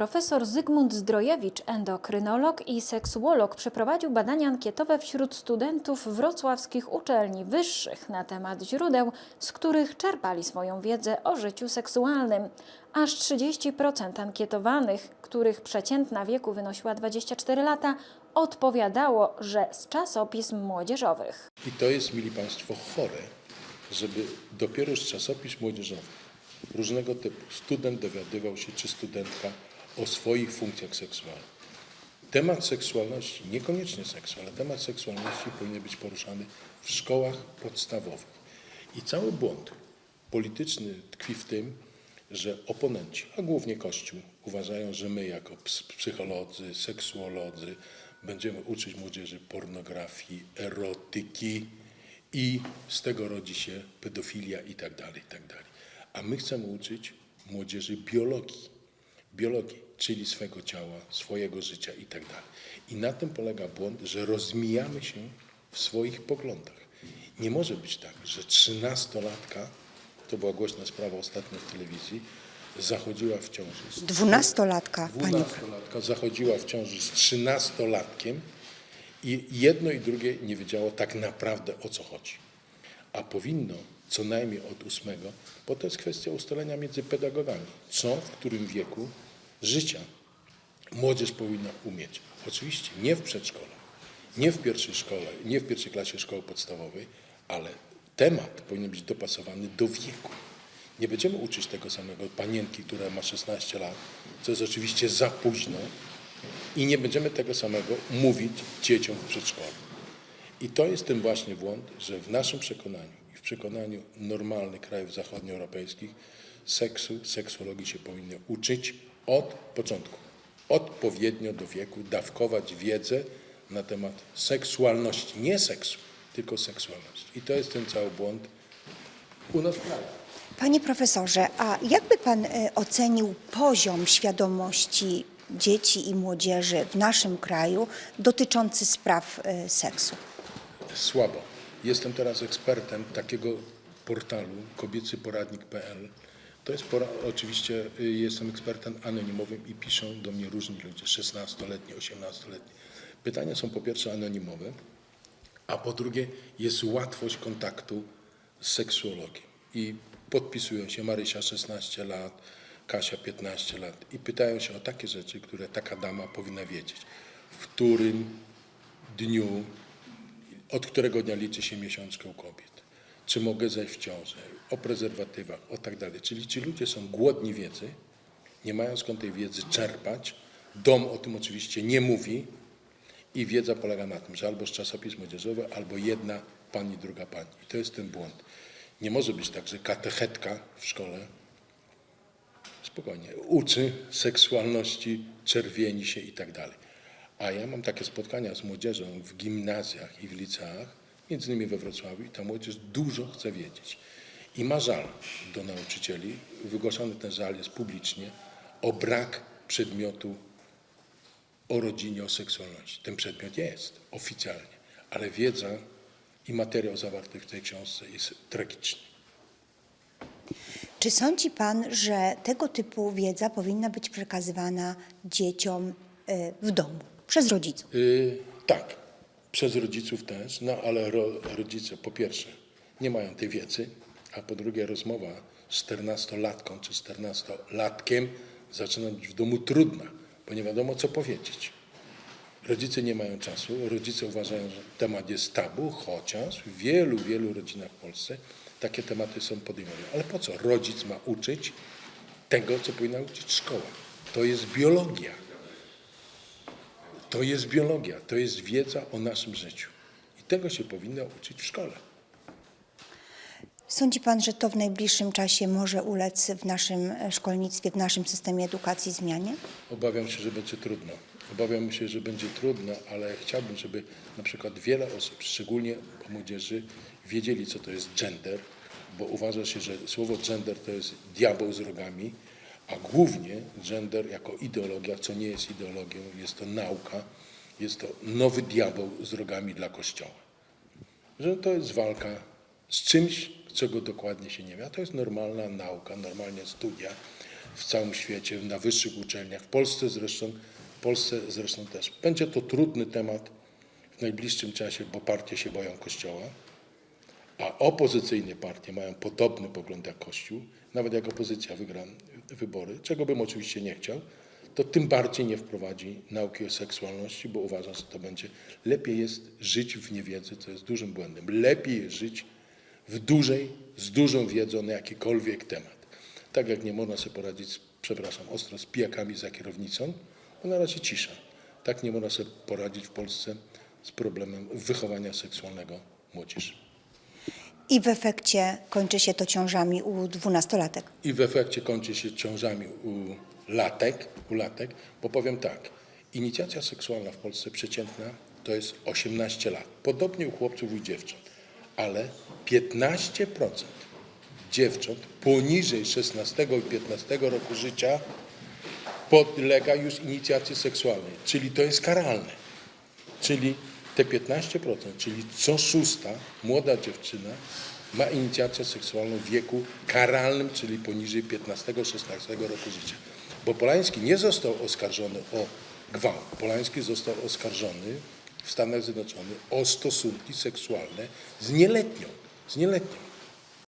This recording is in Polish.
Profesor Zygmunt Zdrojewicz, endokrynolog i seksuolog, przeprowadził badania ankietowe wśród studentów wrocławskich uczelni wyższych na temat źródeł, z których czerpali swoją wiedzę o życiu seksualnym. Aż 30% ankietowanych, których przeciętna wieku wynosiła 24 lata, odpowiadało, że z czasopism młodzieżowych. I to jest, mili Państwo, chore, żeby dopiero z czasopism młodzieżowych różnego typu student dowiadywał się, czy studentka o swoich funkcjach seksualnych. Temat seksualności, niekoniecznie seksu, ale temat seksualności powinien być poruszany w szkołach podstawowych. I cały błąd polityczny tkwi w tym, że oponenci, a głównie Kościół, uważają, że my jako ps- psycholodzy, seksuolodzy będziemy uczyć młodzieży pornografii, erotyki i z tego rodzi się pedofilia i tak dalej, i tak dalej. A my chcemy uczyć młodzieży biologii, biologii, czyli swego ciała, swojego życia i tak. I na tym polega błąd, że rozmijamy się w swoich poglądach. Nie może być tak, że trzynastolatka, to była głośna sprawa ostatnio w telewizji, zachodziła w ciąży z Dwunastolatka. Dwunastolatka zachodziła w ciąży z trzynastolatkiem i jedno i drugie nie wiedziało tak naprawdę o co chodzi. A powinno co najmniej od ósmego, bo to jest kwestia ustalenia między pedagogami, co w którym wieku życia młodzież powinna umieć. Oczywiście nie w przedszkolu, nie w pierwszej szkole, nie w pierwszej klasie szkoły podstawowej, ale temat powinien być dopasowany do wieku. Nie będziemy uczyć tego samego panienki, która ma 16 lat, co jest oczywiście za późno i nie będziemy tego samego mówić dzieciom w przedszkolu. I to jest ten właśnie błąd, że w naszym przekonaniu i w przekonaniu normalnych krajów zachodnioeuropejskich seksu, seksuologii się powinno uczyć od początku, odpowiednio do wieku, dawkować wiedzę na temat seksualności, nie seksu, tylko seksualności. I to jest ten cały błąd u nas w kraju. Panie profesorze, a jakby pan e, ocenił poziom świadomości dzieci i młodzieży w naszym kraju dotyczący spraw e, seksu? Słabo. Jestem teraz ekspertem takiego portalu kobiecyporadnik.pl. To jest pora, oczywiście y, jestem ekspertem anonimowym i piszą do mnie różni ludzie, 16-letni, 18-letni. Pytania są po pierwsze anonimowe, a po drugie jest łatwość kontaktu z seksuologiem. I podpisują się Marysia 16 lat, Kasia 15 lat i pytają się o takie rzeczy, które taka dama powinna wiedzieć. W którym dniu od którego dnia liczy się miesiączkę u kobiet, czy mogę zejść w ciążę, o prezerwatywach, o tak dalej. Czyli ci ludzie są głodni wiedzy, nie mają skąd tej wiedzy czerpać. Dom o tym oczywiście nie mówi i wiedza polega na tym, że albo z czasopism młodzieżowych, albo jedna pani, druga pani. I to jest ten błąd. Nie może być tak, że katechetka w szkole spokojnie uczy seksualności, czerwieni się i tak dalej. A ja mam takie spotkania z młodzieżą w gimnazjach i w liceach, między innymi we Wrocławiu, i ta młodzież dużo chce wiedzieć. I ma żal do nauczycieli, wygłaszany ten żal jest publicznie, o brak przedmiotu o rodzinie, o seksualności. Ten przedmiot jest oficjalnie, ale wiedza i materiał zawarty w tej książce jest tragiczny. Czy sądzi pan, że tego typu wiedza powinna być przekazywana dzieciom e, w domu przez rodziców? Y, tak, przez rodziców też, no ale ro, rodzice po pierwsze nie mają tej wiedzy, a po drugie rozmowa z 14-latką czy 14-latkiem zaczyna być w domu trudna, bo nie wiadomo co powiedzieć. Rodzice nie mają czasu, rodzice uważają, że temat jest tabu, chociaż w wielu, wielu rodzinach w Polsce takie tematy są podejmowane. Ale po co? Rodzic ma uczyć tego, co powinna uczyć szkoła. To jest biologia. To jest biologia, to jest wiedza o naszym życiu. I tego się powinno uczyć w szkole. Sądzi pan, że to w najbliższym czasie może ulec w naszym e, szkolnictwie, w naszym systemie edukacji zmianie? Obawiam się, że będzie trudno. Obawiam się, że będzie trudno, ale chciałbym, żeby na przykład wiele osób, szczególnie młodzieży, wiedzieli, co to jest gender, bo uważa się, że słowo gender to jest diabeł z rogami, a głównie gender jako ideologia, co nie jest ideologią, jest to nauka, jest to nowy diabeł z rogami dla Kościoła. Że to jest walka z czymś, czego dokładnie się nie wie, a to jest normalna nauka, normalnie studia. w całym świecie, na wyższych uczelniach, w Polsce zresztą, w Polsce zresztą też. Będzie to trudny temat w najbliższym czasie, bo partie się boją Kościoła, a opozycyjne partie mają podobny pogląd jak Kościół, nawet jak opozycja wygra wybory, czego bym oczywiście nie chciał, to tym bardziej nie wprowadzi nauki o seksualności, bo uważa, że to będzie lepiej jest żyć w niewiedzy, co jest dużym błędem. Lepiej jest żyć w dużej, z dużą wiedzą na jakikolwiek temat. Tak jak nie można sobie poradzić, przepraszam, ostro z pijakami za kierownicą, bo na razie cisza. Tak nie można sobie poradzić w Polsce z problemem wychowania seksualnego młodzieży. I w efekcie kończy się to ciążami u dwunastolatek. i w efekcie kończy się ciążami u latek, u latek, bo powiem tak, inicjacja seksualna w Polsce przeciętna to jest 18 lat, podobnie u chłopców i dziewcząt, ale 15% dziewcząt poniżej 16 i 15 roku życia podlega już inicjacji seksualnej, czyli to jest karalne. Czyli te 15%, czyli co szósta młoda dziewczyna ma inicjację seksualną w wieku karalnym, czyli poniżej 15-16 roku życia. Bo Polański nie został oskarżony o gwałt. Polański został oskarżony w Stanach Zjednoczonych o stosunki seksualne z nieletnią. Z nieletnią.